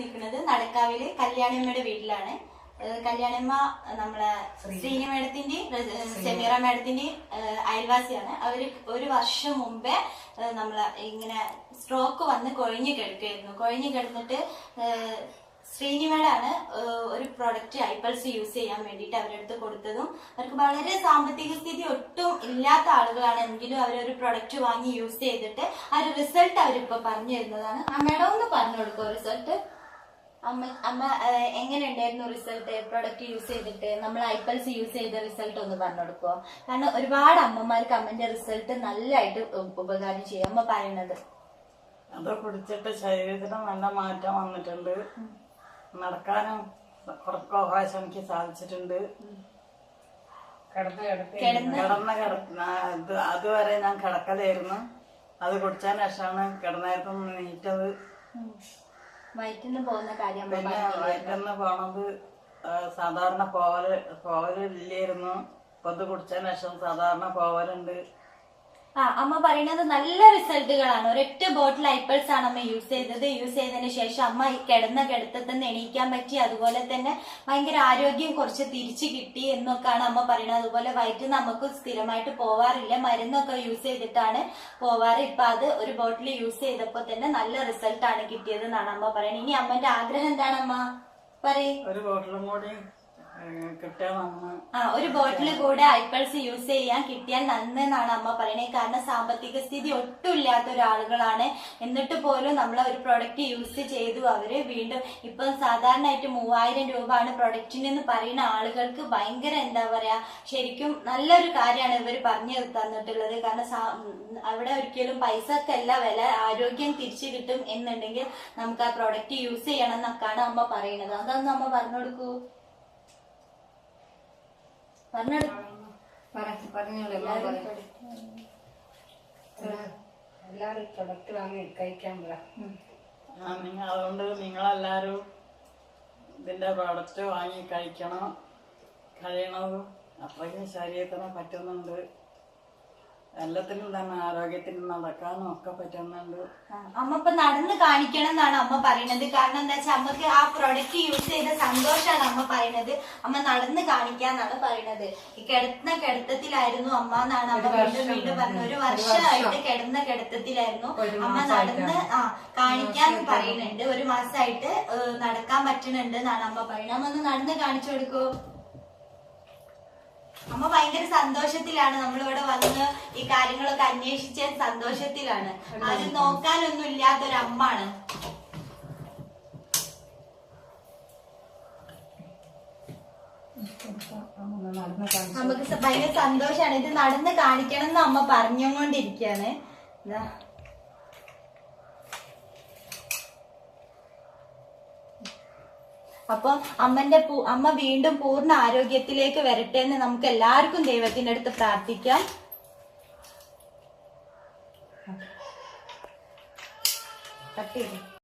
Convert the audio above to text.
നിൽക്കുന്നത് നടക്കാവിലെ കല്യാണിയമ്മയുടെ വീട്ടിലാണ്. കല്യാണിയമ്മ നമ്മളെ ശ്രീനി മേഡത്തിന്റെ സെമീറ മേഡത്തിന്റെ അയൽവാസിയാണ്. അവർ ഒരു വർഷം മുമ്പേ നമ്മളെ ഇങ്ങനെ സ്ട്രോക്ക് വന്ന് കൊഴിഞ്ഞു കിടക്കുകയായിരുന്നു. കൊഴിഞ്ഞു കിടന്നിട്ട് ശ്രീനിമേടാണ് ഒരു പ്രൊഡക്റ്റ് ഐപ്പൾസ് യൂസ് ചെയ്യാൻ വേണ്ടിയിട്ട് അവരുടെ അടുത്ത് കൊടുത്തതും അവർക്ക് വളരെ സാമ്പത്തിക സ്ഥിതി ഒട്ടും ഇല്ലാത്ത ആളുകളാണ് എങ്കിലും അവരൊരു പ്രൊഡക്റ്റ് വാങ്ങി യൂസ് ചെയ്തിട്ട് ആ ഒരു റിസൾട്ട് അവരിപ്പോ പറഞ്ഞു തരുന്നതാണ് ആ മേഡം ഒന്ന് പറഞ്ഞു കൊടുക്കുമോ റിസൾട്ട് അമ്മ അമ്മ എങ്ങനെ എങ്ങനെയുണ്ടായിരുന്നു റിസൾട്ട് പ്രൊഡക്റ്റ് യൂസ് ചെയ്തിട്ട് നമ്മൾ ഐപ്പൽസ് യൂസ് ചെയ്ത റിസൾട്ട് ഒന്ന് പറഞ്ഞു കൊടുക്കുമോ കാരണം ഒരുപാട് അമ്മമാർക്ക് അമ്മന്റെ റിസൾട്ട് നല്ലതായിട്ട് ഉപകാരം ചെയ്യും. അമ്മ പറയണത്. അത് കുടിച്ചിട്ട് ശരീരത്തിന് നല്ല മാറ്റം വന്നിട്ടുണ്ട്. നടക്കാനും കുറച്ച് പ്രാവശ്യം എനിക്ക് സാധിച്ചിട്ടുണ്ട്. കിടന്ന് കിടന്ന? അതുവരെ ഞാൻ കിടക്കലായിരുന്നു. അത് കുടിച്ചതിന് ശേഷമാണ് കിടന്നായിരുന്നു നീറ്റത്. വയറ്റിന്ന് പോകുന്ന കാര്യം പിന്നെ വയറ്റിന്ന് പോണത് സാധാരണ പോവൽ പോവൽ ഇല്ലായിരുന്നു. ഇപ്പൊ ഇത് കുടിച്ചതിന് ശേഷം സാധാരണ പോവലുണ്ട് ആ അമ്മ പറയുന്നത് നല്ല റിസൾട്ടുകളാണ്. ഒരൊറ്റ ബോട്ടിൽ ഐപ്പിൾസ് ആണ് അമ്മ യൂസ് ചെയ്തത്. യൂസ് ചെയ്തതിന് ശേഷം അമ്മ കിടന്ന കിടത്തത്തിൽ നിന്ന് എണീക്കാൻ പറ്റി. അതുപോലെ തന്നെ ഭയങ്കര ആരോഗ്യം കുറച്ച് തിരിച്ചു കിട്ടി എന്നൊക്കെയാണ് അമ്മ പറയുന്നത്. അതുപോലെ വയറ്റിൽ നമുക്ക് സ്ഥിരമായിട്ട് പോവാറില്ല. മരുന്നൊക്കെ യൂസ് ചെയ്തിട്ടാണ് പോവാറ്. ഇപ്പൊ അത് ഒരു ബോട്ടിൽ യൂസ് ചെയ്തപ്പോ തന്നെ നല്ല റിസൾട്ടാണ് കിട്ടിയത് എന്നാണ് അമ്മ പറയുന്നത്. ഇനി അമ്മന്റെ ആഗ്രഹം എന്താണ് അമ്മ? പറയൂ. ഒരു ബോട്ടിലും കൂടി ആ ഒരു ബോട്ടിൽ കൂടെ ഐപ്പിൾസ് യൂസ് ചെയ്യാൻ കിട്ടിയാൽ നന്നെന്നാണ് അമ്മ പറയുന്നത് കാരണം സാമ്പത്തിക സ്ഥിതി ഒട്ടും ഇല്ലാത്ത ഒരാളുകളാണ്. എന്നിട്ട് പോലും നമ്മൾ ഒരു പ്രൊഡക്റ്റ് യൂസ് ചെയ്തു. അവർ വീണ്ടും ഇപ്പൊ സാധാരണയായിട്ട് മൂവായിരം രൂപ ആണ് പ്രൊഡക്റ്റിന് എന്ന് പറയുന്ന ആളുകൾക്ക് ഭയങ്കര എന്താ പറയാ ശരിക്കും നല്ലൊരു കാര്യമാണ് ഇവർ പറഞ്ഞു തന്നിട്ടുള്ളത്. കാരണം അവിടെ ഒരിക്കലും പൈസക്കല്ല വില ആരോഗ്യം തിരിച്ചു കിട്ടും എന്നുണ്ടെങ്കിൽ നമുക്ക് ആ പ്രൊഡക്റ്റ് യൂസ് ചെയ്യണം എന്നൊക്കെയാണ് അമ്മ പറയുന്നത്. അതൊന്നും അമ്മ പറഞ്ഞു കൊടുക്കൂ. പറഞ്ഞു എല്ലാവരും പ്രൊഡക്റ്റ് വാങ്ങി കഴിക്കാൻ പറ. ആ, നിങ്ങൾ അതുകൊണ്ട് നിങ്ങളെല്ലാവരും ഇതിന്റെ പ്രോഡക്റ്റ് വാങ്ങി കഴിക്കണം കഴിയണതും അത്രയ്ക്കും ശരീരത്തിന് പറ്റുന്നുണ്ട്. എല്ലാത്തിനും തന്നെ ആരോഗ്യത്തിന് നടക്കാനും ഒക്കെ പറ്റുന്നുണ്ട്. അമ്മ ഇപ്പൊ നടന്ന് കാണിക്കണം എന്നാണ് അമ്മ പറയുന്നത്. കാരണം എന്താ വെച്ചാൽ അമ്മയ്ക്ക് ആ പ്രൊഡക്റ്റ് യൂസ് ചെയ്ത സന്തോഷമാണ് അമ്മ പറയുന്നത്. അമ്മ നടന്ന് കാണിക്കാന്നാണ് പറയുന്നത്. ഈ കിടന്ന കിടത്തത്തിലായിരുന്നു അമ്മ എന്നാണ് അമ്മ വീണ്ടും വീണ്ടും പറഞ്ഞത്. ഒരു വർഷമായിട്ട് കിടന്ന കിടത്തത്തിലായിരുന്നു. അമ്മ നടന്ന് ആ കാണിക്കാൻ പറയുന്നുണ്ട്. ഒരു മാസമായിട്ട് നടക്കാൻ പറ്റുന്നുണ്ട് എന്നാണ് അമ്മ പറയുന്നത്. അമ്മ ഒന്ന് നടന്ന് കാണിച്ചു കൊടുക്കൂ. അമ്മ ഭയങ്കര സന്തോഷത്തിലാണ് നമ്മളിവിടെ വന്ന് ഈ കാര്യങ്ങളൊക്കെ അന്വേഷിച്ച സന്തോഷത്തിലാണ്. അത് നോക്കാനൊന്നും ഇല്ലാത്തൊരു അമ്മാണ് നടന്ന് നമുക്ക് ഭയങ്കര സന്തോഷാണ് ഇത് നടന്ന് കാണിക്കണം എന്ന് അമ്മ പറഞ്ഞുകൊണ്ടിരിക്കുകയാണ്. ഇതാ. അപ്പൊ അമ്മന്റെ അമ്മ വീണ്ടും പൂർണ ആരോഗ്യത്തിലേക്ക് വരട്ടെ എന്ന് നമുക്ക് എല്ലാവർക്കും ദൈവത്തിന്റെ അടുത്ത് പ്രാർത്ഥിക്കാം. കട്ട്